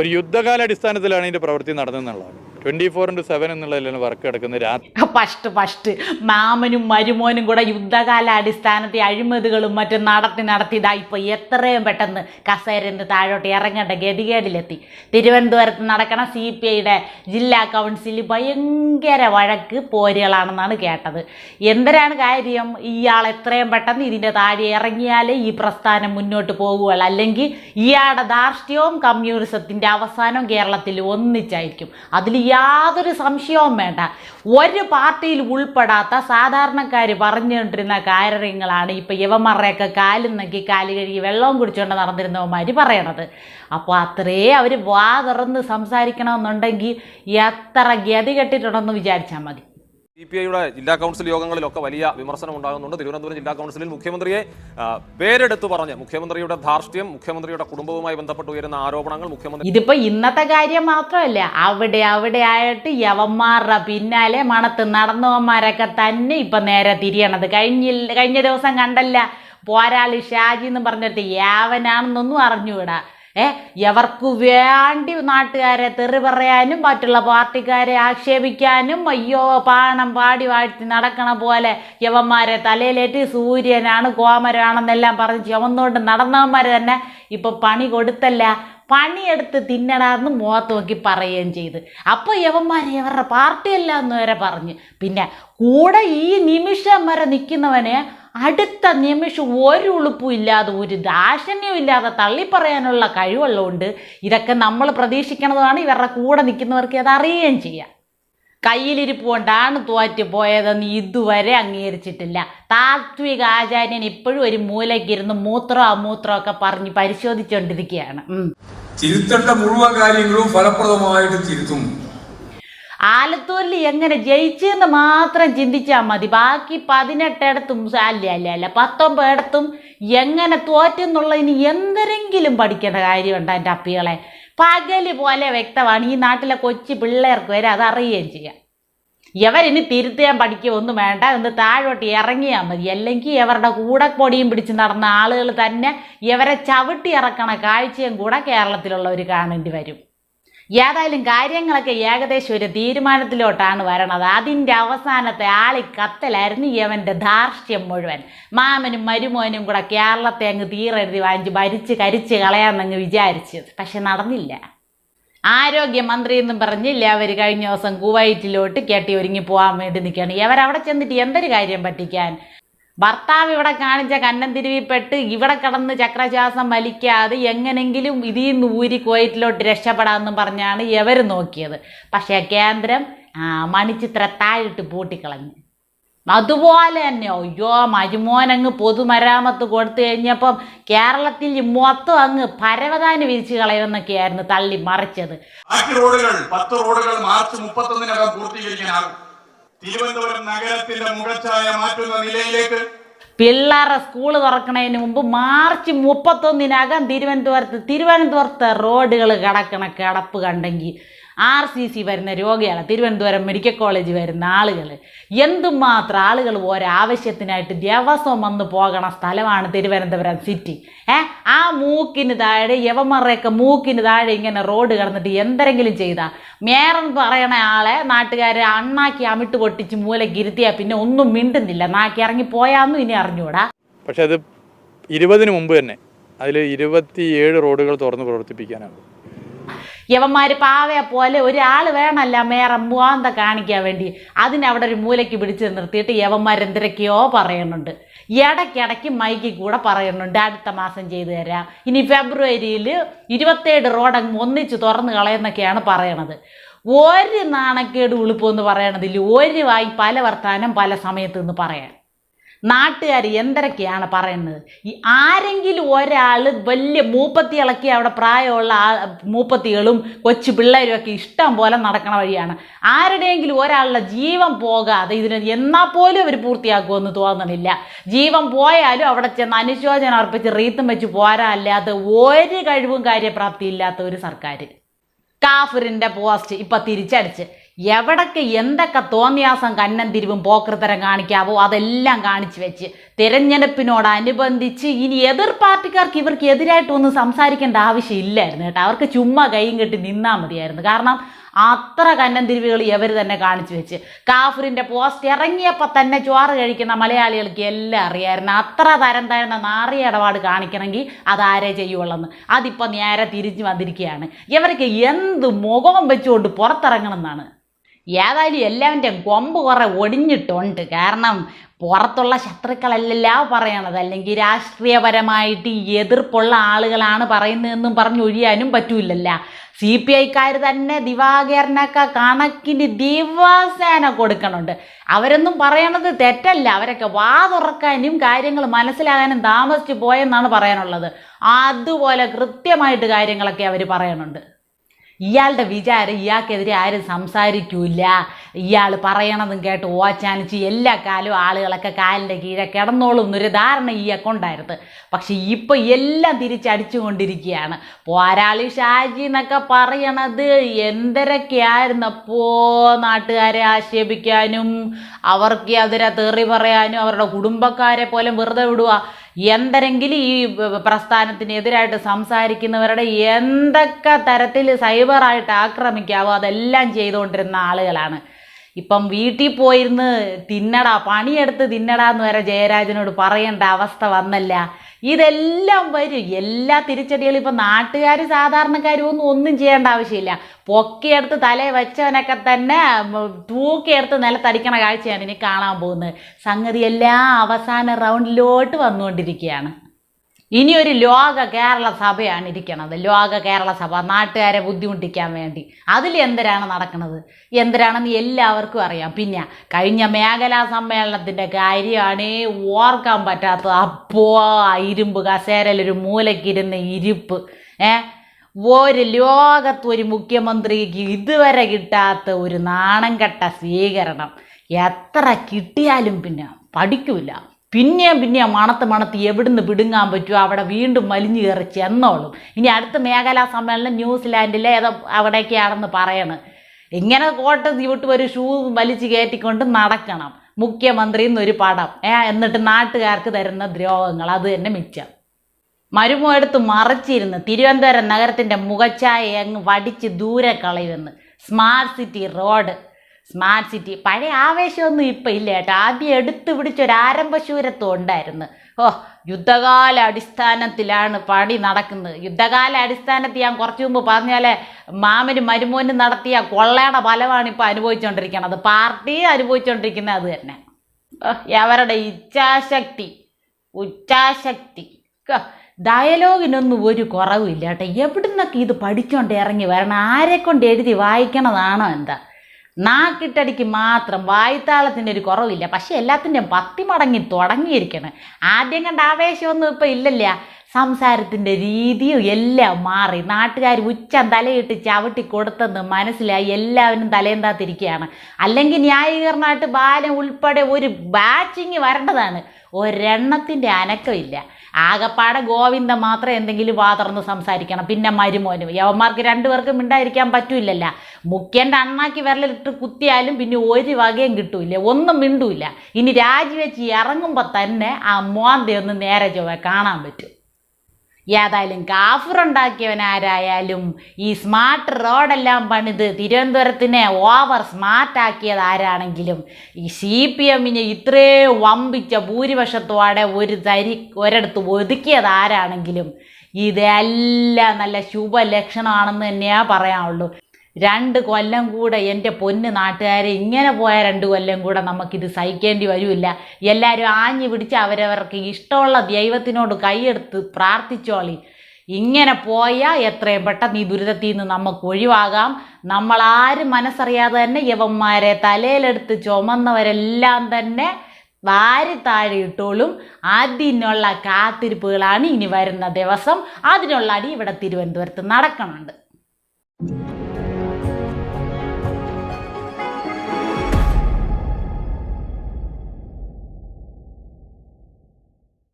ഒരു യുദ്ധകാലാടിസ്ഥാനത്തിലാണ് ഇതിന്റെ പ്രവൃത്തി നടന്നെന്നുള്ളതാണ് ട്വന്റി ഫോർ ഇന്റു സെവൻ എന്നുള്ളതിലാണ് വർക്ക് കിടക്കുന്നത് രാത്രി ഫസ്റ്റ് ഫസ്റ്റ് മാമനും മരുമോനും കൂടെ യുദ്ധകാല അടിസ്ഥാനത്തിൽ അഴിമതികളും മറ്റും നടത്തി നടത്തി. ഇതാ എത്രയും പെട്ടെന്ന് കസേരന്റെ താഴോട്ട് ഇറങ്ങേണ്ട ഗതികേടിലെത്തി. തിരുവനന്തപുരത്ത് നടക്കണ സി പി ഐയുടെ ജില്ലാ കൗൺസിൽ ഭയങ്കര വഴക്ക് പോരുകളാണെന്നാണ് കേട്ടത്. എന്തരാണ് കാര്യം? ഇയാൾ എത്രയും പെട്ടെന്ന് ഇതിന്റെ താഴെ ഇറങ്ങിയാലേ ഈ പ്രസ്ഥാനം മുന്നോട്ട് പോകുകയുള്ളൂ. അല്ലെങ്കിൽ ഇയാളുടെ ധാർഷ്ട്യവും കമ്മ്യൂണിസത്തിന്റെ അവസാനം കേരളത്തിൽ ഒന്നിച്ചായിരിക്കും. അതിൽ യാതൊരു സംശയവും വേണ്ട. ഒരു പാർട്ടിയിൽ ഉൾപ്പെടാത്ത സാധാരണക്കാർ പറഞ്ഞുകൊണ്ടിരുന്ന കാര്യങ്ങളാണ് ഇപ്പം യവന്മാരുടെയൊക്കെ കാലും നക്കി കാൽ കഴുകി വെള്ളവും കുടിച്ചുകൊണ്ട് നടന്നിരുന്നവന്മാർ പറയണത്. അപ്പോൾ അത്രേ അവർ വാ തുറന്ന് സംസാരിക്കണമെന്നുണ്ടെങ്കിൽ എത്ര ഗതി കെട്ടിട്ടുണ്ടെന്ന് വിചാരിച്ചാൽ മതി. സി പി ഐയുടെ ജില്ലാ കൗൺസിൽ യോഗങ്ങളിലൊക്കെ വലിയ വിമർശനം ഉണ്ടാകുന്നുണ്ട്. തിരുവനന്തപുരം ജില്ലാ കൗൺസിലിൽ മുഖ്യമന്ത്രിയെ പേരെടുത്തു പറഞ്ഞ് മുഖ്യമന്ത്രിയുടെ ധാർഷ്ട്യം മുഖ്യമന്ത്രിയുടെ കുടുംബവുമായി ബന്ധപ്പെട്ട് ഉയരുന്ന ആരോപണങ്ങൾ മുഖ്യമന്ത്രി ഇതിപ്പോ ഇന്നത്തെ കാര്യം മാത്രമല്ല. അവിടെ അവിടെ ആയിട്ട് യവന്മാരുടെ പിന്നാലെ മണത്ത് നടന്നവന്മാരൊക്കെ തന്നെ ഇപ്പൊ നേരെ തിരിയണത്. കഴിഞ്ഞ കഴിഞ്ഞ ദിവസം കണ്ടല്ല പോരാളി ഷാജി എന്ന് പറഞ്ഞിട്ട് യാവനാണെന്നൊന്നും അറിഞ്ഞുകൂടാ. ഏ? എവർക്ക് വേണ്ടി നാട്ടുകാരെ തെറി പറയാനും മറ്റുള്ള പാർട്ടിക്കാരെ ആക്ഷേപിക്കാനും അയ്യോ പാണം പാടി വാഴ്ത്തി നടക്കണ പോലെ യവന്മാരെ തലയിലേറ്റ് സൂര്യനാണ് കോമരാണെന്നെല്ലാം പറഞ്ഞ് ചുമന്നുകൊണ്ട് നടന്നവന്മാർ തന്നെ ഇപ്പൊ പണി കൊടുത്തല്ല പണിയെടുത്ത് തിന്നടാന്ന് മുഖത്ത് നോക്കി പറയുകയും ചെയ്ത്. അപ്പോൾ യവന്മാർ ഇവരുടെ പാർട്ടിയല്ല എന്ന് വരെ പറഞ്ഞ്. പിന്നെ കൂടെ ഈ നിമിഷം വരെ നിൽക്കുന്നവനെ അടുത്ത നിമിഷം ഒരു ഉളുപ്പും ഇല്ലാതെ ഒരു ദാക്ഷണ്യവും ഇല്ലാതെ തള്ളിപ്പറയാനുള്ള കഴിവുള്ളതുകൊണ്ട് ഇതൊക്കെ നമ്മൾ പ്രതീക്ഷിക്കണതാണ് ഇവരുടെ കൂടെ നിൽക്കുന്നവർക്ക് അത് അറിയുകയും ചെയ്യാം. കയ്യിലിരിപ്പ് കൊണ്ടാണ് തോറ്റ് പോയതെന്ന് ഇതുവരെ അംഗീകരിച്ചിട്ടില്ല. താത്വിക ആചാര്യൻ ഇപ്പോഴും ഒരു മൂലയ്ക്കിരുന്ന് മൂത്രോ അമൂത്രോ ഒക്കെ പറഞ്ഞ് പരിശോധിച്ചുകൊണ്ടിരിക്കുകയാണ്. തിരുത്തേണ്ട മുഴുവൻ കാര്യങ്ങളും ഫലപ്രദമായിട്ട് തിരുത്തും. ആലത്തൂരിൽ എങ്ങനെ ജയിച്ചെന്ന് മാത്രം ചിന്തിച്ചാൽ മതി. ബാക്കി പതിനെട്ടിടത്തും അല്ല അല്ല അല്ല പത്തൊമ്പതിടത്തും എങ്ങനെ തോറ്റെന്നുള്ളതിന് എന്തെങ്കിലും പഠിക്കേണ്ട കാര്യമുണ്ട് എന്റെ അപ്പികളെ. പകൽ പോലെ വ്യക്തമാണ്. ഈ നാട്ടിലെ കൊച്ചു പിള്ളേർക്ക് വരെ അത് അറിയുകയും ചെയ്യാം. ഇവരിനി തിരുത്താൻ പഠിക്കുക ഒന്നും വേണ്ട. ഒന്ന് താഴോട്ട് ഇറങ്ങിയാൽ മതി. അല്ലെങ്കിൽ ഇവരുടെ കൂടെ പൊടിയും പിടിച്ച് നടന്ന ആളുകൾ തന്നെ ഇവരെ ചവിട്ടി ഇറക്കണ കാഴ്ചയും കൂടെ കേരളത്തിലുള്ളവർ കാണേണ്ടി വരും. ഏതായാലും കാര്യങ്ങളൊക്കെ ഏകദേശം ഒരു തീരുമാനത്തിലോട്ടാണ് വരണത്. അതിന്റെ അവസാനത്തെ ആളി കത്തലായിരുന്നു യവന്റെ ധാർഷ്ട്യം മുഴുവൻ. മാമനും മരുമോനും കൂടെ കേരളത്തെ അങ്ങ് തീരെഴുതി വാങ്ങിച്ച് ഭരിച്ച് കരിച്ച് കളയാമെന്നങ്ങ് വിചാരിച്ചു. പക്ഷെ നടന്നില്ല. ആരോഗ്യമന്ത്രി എന്നും പറഞ്ഞില്ല അവർ കഴിഞ്ഞ ദിവസം കുവൈറ്റിലോട്ട് കെട്ടി ഒരുങ്ങി പോകാൻ വേണ്ടി നിൽക്കുകയാണ്. ഇവരവിടെ ചെന്നിട്ട് എന്തൊരു കാര്യം പറ്റിക്കാൻ? ഭർത്താവ് ഇവിടെ കാണിച്ച കന്നം തിരുവിപ്പെട്ട് ഇവിടെ കിടന്ന് ചക്രശ്വാസം വലിക്കാതെ എങ്ങനെങ്കിലും ഇതിൽ നിന്ന് ഊരി കോയറ്റിലോട്ട് രക്ഷപ്പെടാമെന്നും പറഞ്ഞാണ് ഇവർ നോക്കിയത്. പക്ഷേ കേന്ദ്രം മണിച്ചിത്ര താഴിട്ട് പൂട്ടിക്കളഞ്ഞു. അതുപോലെ തന്നെ അയ്യോ മരുമോനങ്ങ് പൊതുമരാമത്ത് കൊടുത്തു കഴിഞ്ഞപ്പം കേരളത്തിൽ മൊത്തം അങ്ങ് പരവതാനി വിരിച്ചു കളയുമെന്നൊക്കെയായിരുന്നു തള്ളി മറിച്ചത്. റോഡുകൾ പത്ത് റോഡുകൾ മാർച്ച് മുപ്പത്തൊന്നിനകം പൂർത്തീകരിക്കാനാകും. തിരുവനന്തപുരം നഗരത്തിന്റെ മുഖച്ഛായ മാറ്റുന്ന നിലയിലേക്ക് പിള്ളേരെ സ്കൂൾ തുറക്കണതിന് മുമ്പ് മാർച്ച് മുപ്പത്തൊന്നിനകം തിരുവനന്തപുരത്ത് തിരുവനന്തപുരത്തെ റോഡുകൾ കിടക്കണ കിടപ്പ് കണ്ടെങ്കിൽ ആർ സി സി വരുന്ന രോഗികളെ തിരുവനന്തപുരം മെഡിക്കൽ കോളേജ് വരുന്ന ആളുകൾ എന്തുമാത്രം ആളുകൾ ഒരാവശ്യത്തിനായിട്ട് ദിവസം വന്ന് പോകണ സ്ഥലമാണ് തിരുവനന്തപുരം സിറ്റി. ഏ? ആ മൂക്കിന് താഴെ യവമറയൊക്കെ മൂക്കിന് താഴെ ഇങ്ങനെ റോഡ് കിടന്നിട്ട് എന്തെങ്കിലും ചെയ്താൽ മേറൻ പറയണ ആളെ നാട്ടുകാരെ അണ്ണാക്കി അമിട്ട് പൊട്ടിച്ച് മൂലയ്ക്ക് ഇരുത്തിയാൽ പിന്നെ ഒന്നും മിണ്ടുന്നില്ല. നാക്കി ഇറങ്ങി പോയാന്നും ഇനി അറിഞ്ഞൂടാ. പക്ഷെ അത് ഇരുപതിന് മുമ്പ് തന്നെ. അതിൽ ഇരുപത്തിയേഴ് റോഡുകൾ തുറന്ന് പ്രവർത്തിപ്പിക്കാനാകും യവന്മാർ പാവയെ പോലെ ഒരാൾ വേണമല്ല മേറെ മുവാന്ത കാണിക്കാൻ വേണ്ടി. അതിനവിടെ ഒരു മൂലയ്ക്ക് പിടിച്ച് നിർത്തിയിട്ട് യവന്മാർ എന്തിരക്കെയോ പറയുന്നുണ്ട്. ഇടയ്ക്കിടയ്ക്ക് മൈക്കിൽ കൂടെ പറയുന്നുണ്ട്. അടുത്ത മാസം ചെയ്തു തരാം. ഇനി ഫെബ്രുവരിയിൽ ഇരുപത്തേഴ് റോഡങ്ങ് ഒന്നിച്ച് തുറന്ന് കളയെന്നൊക്കെയാണ് പറയണത്. ഒരു നാണക്കേട് ഉളുപ്പെന്ന് പറയണതില്ല ഒരു വായി പല വർത്താനം പല സമയത്ത് എന്ന് പറയാൻ. നാട്ടുകാർ എന്തരൊക്കെയാണ് പറയുന്നത്? ഈ ആരെങ്കിലും ഒരാൾ വലിയ മൂപ്പത്തികളൊക്കെ അവിടെ പ്രായമുള്ള ആ മൂപ്പത്തികളും കൊച്ചു പിള്ളേരും ഒക്കെ ഇഷ്ടം പോലെ നടക്കണ വഴിയാണ്. ആരുടെയെങ്കിലും ഒരാളുടെ ജീവൻ പോകാതെ ഇതിന് എന്നാൽ പോലും അവർ പൂർത്തിയാക്കുമെന്ന് തോന്നണില്ല. ജീവൻ പോയാലും അവിടെ ചെന്ന് അനുശോചനം അർപ്പിച്ച് റീത്തും വെച്ച് പോരാല്ലാത്ത ഒരു കഴിവും കാര്യപ്രാപ്തി ഇല്ലാത്ത ഒരു സർക്കാർ കാഫിറിന്റെ പോസ്റ്റ് ഇപ്പം തിരിച്ചടിച്ച്. എവിടൊക്കെ എന്തൊക്കെ തോന്നിയാസം കന്നം തിരിവും പോക്കൃതരം കാണിക്കാവോ അതെല്ലാം കാണിച്ചു വെച്ച് തിരഞ്ഞെടുപ്പിനോടനുബന്ധിച്ച് ഇനി എതിർ പാർട്ടിക്കാർക്ക് ഇവർക്ക് എതിരായിട്ടൊന്നും സംസാരിക്കേണ്ട ആവശ്യമില്ലായിരുന്നു കേട്ടോ. അവർക്ക് ചുമ്മാ കൈയും കെട്ടി നിന്നാൽ മതിയായിരുന്നു. കാരണം അത്ര കന്നം തിരിവുകൾ ഇവർ തന്നെ കാണിച്ചു വെച്ച്. കാഫറിന്റെ പോസ്റ്റ് ഇറങ്ങിയപ്പോൾ തന്നെ ചോറ് കഴിക്കുന്ന മലയാളികൾക്ക് എല്ലാം അറിയായിരുന്നു. അത്ര തരം തരുന്ന നാറിയ ഇടപാട് കാണിക്കണമെങ്കിൽ അതാരേ ചെയ്യുള്ളെന്ന് അതിപ്പോൾ നേരെ തിരിഞ്ഞു വന്നിരിക്കുകയാണ്. ഇവർക്ക് എന്ത് മുഖം വെച്ചുകൊണ്ട് പുറത്തിറങ്ങണം എന്നാണ് ഏതായാലും എല്ലാവന്റെയും കൊമ്പ് കുറേ ഒടിഞ്ഞിട്ടുണ്ട്. കാരണം പുറത്തുള്ള ശത്രുക്കളല്ല പറയണത് അല്ലെങ്കിൽ രാഷ്ട്രീയപരമായിട്ട് എതിർപ്പുള്ള ആളുകളാണ് പറയുന്നതെന്നും പറഞ്ഞൊഴിയാനും പറ്റൂലല്ല. സി പി ഐക്കാർ തന്നെ ദിവാകരനൊക്കെ കണക്കിന് ദിവസേന കൊടുക്കണുണ്ട്. അവരൊന്നും പറയണത് തെറ്റല്ല. അവരൊക്കെ വാ തുറക്കാനും കാര്യങ്ങൾ മനസ്സിലാകാനും താമസിച്ചു പോയെന്നാണ് പറയാനുള്ളത്. അതുപോലെ കൃത്യമായിട്ട് കാര്യങ്ങളൊക്കെ അവർ പറയണുണ്ട്. ഇയാളുടെ വിചാരം ഇയാൾക്കെതിരെ ആരും സംസാരിക്കൂല. ഇയാൾ പറയണതും കേട്ട് ഓച്ചാനിച്ച് എല്ലാ കാലവും ആളുകളൊക്കെ കാലിന്റെ കീഴെ കിടന്നോളും എന്നൊരു ധാരണ ഈ അക്കൗണ്ടായിരുന്നു പക്ഷെ ഇപ്പം എല്ലാം തിരിച്ചടിച്ചുകൊണ്ടിരിക്കുകയാണ്. പോരാളി ഷാജി എന്നൊക്കെ പറയണത് എന്തരൊക്കെയായിരുന്നപ്പോ നാട്ടുകാരെ ആക്ഷേപിക്കാനും അവർക്ക് അതിരെ തെറി പറയാനും അവരുടെ കുടുംബക്കാരെ പോലും വെറുതെ വിടുക. എന്തെങ്കിലും ഈ പ്രസ്ഥാനത്തിനെതിരായിട്ട് സംസാരിക്കുന്നവരുടെ എന്തൊക്കെ തരത്തിൽ സൈബറായിട്ട് ആക്രമിക്കാവോ അതെല്ലാം ചെയ്തുകൊണ്ടിരുന്ന ആളുകളാണ്. ഇപ്പം വീട്ടിൽ പോയിരുന്ന് തിന്നടാ പണിയെടുത്ത് തിന്നടാ എന്ന് വരെ ജയരാജനോട് പറയേണ്ട അവസ്ഥ വന്നല്ല. ഇതെല്ലാം വരും. എല്ലാ തിരിച്ചടികളും ഇപ്പം നാട്ടുകാർ സാധാരണക്കാരും ഒന്നും ഒന്നും ചെയ്യേണ്ട ആവശ്യമില്ല. പൊക്കിയെടുത്ത് തലയെ വെച്ചവനൊക്കെ തന്നെ തൂക്കിയെടുത്ത് നിലത്തടിക്കണ കാഴ്ചയാണ് ഇനി കാണാൻ പോകുന്നത്. സംഗതി എല്ലാം അവസാന റൗണ്ടിലോട്ട് വന്നുകൊണ്ടിരിക്കുകയാണ്. ഇനി ഒരു ലോക കേരള സഭയാണ് ഇരിക്കണത്. ലോക കേരള സഭ നാട്ടുകാരെ ബുദ്ധിമുട്ടിക്കാൻ വേണ്ടി. അതിൽ എന്തരാണ് നടക്കുന്നത് എന്തരാണെന്ന് എല്ലാവർക്കും അറിയാം. പിന്നെ കഴിഞ്ഞ മേഖലാ സമ്മേളനത്തിന്റെ കാര്യമാണ് ഓർക്കാൻ പറ്റാത്തത്. അപ്പോ ആ ഇരുമ്പ് കസേരയിലൊരു മൂലക്കിരുന്ന ഇരിപ്പ്. ഏ? ഒരു ലോകത്ത് ഒരു മുഖ്യമന്ത്രിക്ക് ഇതുവരെ കിട്ടാത്ത ഒരു നാണം കെട്ട സ്വീകരണം എത്ര കിട്ടിയാലും പിന്നെ പഠിക്കൂല. പിന്നെയും പിന്നെയും മണത്ത് മണത്ത് എവിടുന്ന് പിടുങ്ങാൻ പറ്റുമോ അവിടെ വീണ്ടും മലിഞ്ഞു കയറി ചെന്നോളും. ഇനി അടുത്ത മേഖലാ സമ്മേളനം ന്യൂസിലാൻഡിലെ ഏതോ അവിടേക്കാണെന്ന് പറയണ്. ഇങ്ങനെ കോട്ട് വിട്ട് ഒരു ഷൂ വലിച്ചു കയറ്റിക്കൊണ്ട് നടക്കണം. മുഖ്യമന്ത്രി എന്നൊരു പടം. ഏ എന്നിട്ട് നാട്ടുകാർക്ക് തരുന്ന ദ്രോഹങ്ങൾ. അത് തന്നെ മിച്ചം. മരുമോടുത്ത് മറച്ചിരുന്ന് തിരുവനന്തപുരം നഗരത്തിന്റെ മുഖച്ഛായ അങ്ങ് വടിച്ച് ദൂരെ കളയുമെന്ന്. Smart city road. Smart city പഴയ ആവേശമൊന്നും ഇപ്പം ഇല്ല കേട്ടോ. ആദ്യം എടുത്തു പിടിച്ചൊരു ആരംഭശൂരത്വം ഉണ്ടായിരുന്നു. ഓ യുദ്ധകാല അടിസ്ഥാനത്തിലാണ് പണി നടക്കുന്നത്. യുദ്ധകാല അടിസ്ഥാനത്തിൽ ഞാൻ കുറച്ച് മുമ്പ് പറഞ്ഞ മാമന് മരുമോനും നടത്തിയ കൊള്ളയുടെ ഫലമാണ് ഇപ്പോൾ അനുഭവിച്ചുകൊണ്ടിരിക്കുന്നത് പാർട്ടി അനുഭവിച്ചുകൊണ്ടിരിക്കുന്നത് അത് തന്നെ. അവരുടെ ഇച്ഛാശക്തി ഉച്ചാശക്തി ഡയലോഗിനൊന്നും ഒരു കുറവില്ല കേട്ടോ. എവിടുന്നൊക്കെ ഇത് പഠിച്ചുകൊണ്ട് ഇറങ്ങി വരണം? ആരെക്കൊണ്ട് കൊണ്ട് എഴുതി വായിക്കണതാണോ എന്താ? നാക്കിട്ടടിക്ക് മാത്രം വായ്ത്താളത്തിന്റെ ഒരു കുറവില്ല. പക്ഷേ എല്ലാത്തിന്റെയും പത്തി മടങ്ങി തുടങ്ങിയിരിക്കണം. ആദ്യം കണ്ട ആവേശമൊന്നും ഇപ്പം ഇല്ലല്ല? സംസാരത്തിന്റെ രീതിയും എല്ലാം മാറി. നാട്ടുകാർ ഉച്ച തലയിട്ട് ചവിട്ടി കൊടുത്തെന്ന് മനസ്സിലായി എല്ലാവരും തലയെന്താത്തിരിക്കുകയാണ് അല്ലെങ്കിൽ ന്യായീകരണമായിട്ട് ബാലൻ ഉൾപ്പെടെ ഒരു ബാച്ചിങ് വരേണ്ടതാണ്. ഒരെണ്ണത്തിന്റെ അനക്കമില്ല. ആകപ്പാടെ ഗോവിന്ദ മാത്രം എന്തെങ്കിലും വാതർന്ന് സംസാരിക്കണം. പിന്നെ മരുമോനും. യവന്മാർക്ക് രണ്ടുപേർക്കും മിണ്ടായിരിക്കാൻ പറ്റൂലല്ല മുഖ്യന്റെ അണ്ണാക്കി വിരലിട്ട് കുത്തിയാലും പിന്നെ ഒരു വകയും കിട്ടൂല ഒന്നും മിണ്ടൂല ഇനി രാജിവെച്ച് ഇറങ്ങുമ്പോൾ തന്നെ ആ മോന്തയൊന്ന് നേരെ ചൊവ്വ കാണാൻ പറ്റും. ഏതായാലും കാഫറുണ്ടാക്കിയവനാരായാലും ഈ സ്മാർട്ട് റോഡെല്ലാം പണിത് തിരുവനന്തപുരത്തിനെ ഓവർ സ്മാർട്ടാക്കിയത് ആരാണെങ്കിലും ഈ സി പി എമ്മിനെ ഇത്രയും വമ്പിച്ച ഭൂരിപക്ഷത്തോടെ ഒരു തരി ഒരിടത്ത് ഒതുക്കിയത് ആരാണെങ്കിലും ഇതെല്ലാം നല്ല ശുഭലക്ഷണമാണെന്ന് തന്നെയാ പറയാനുള്ളൂ. രണ്ട് കൊല്ലം കൂടെ എന്റെ പൊന്ന് നാട്ടുകാരെ ഇങ്ങനെ പോയ രണ്ട് കൊല്ലം കൂടെ നമുക്കിത് സഹിക്കേണ്ടി വരില്ല എല്ലാവരും ആഞ്ഞു പിടിച്ച് അവരവർക്ക് ഇഷ്ടമുള്ള ദൈവത്തിനോട് കൈയെടുത്ത് പ്രാർത്ഥിച്ചോളി. ഇങ്ങനെ പോയാൽ എത്രയും പെട്ടെന്ന് ഈ ദുരിതത്തിൽ നിന്ന് നമുക്ക് ഒഴിവാകാം. നമ്മളാരും മനസ്സറിയാതെ തന്നെ യവന്മാരെ തലയിലെടുത്ത് ചുമന്നവരെല്ലാം തന്നെ വാരി താഴെ ഇട്ടോളും. അതിനുള്ള കാത്തിരിപ്പുകളാണ് ഇനി വരുന്ന ദിവസം. അതിനുള്ള അടി ഇവിടെ തിരുവനന്തപുരത്ത് നടക്കണുണ്ട്.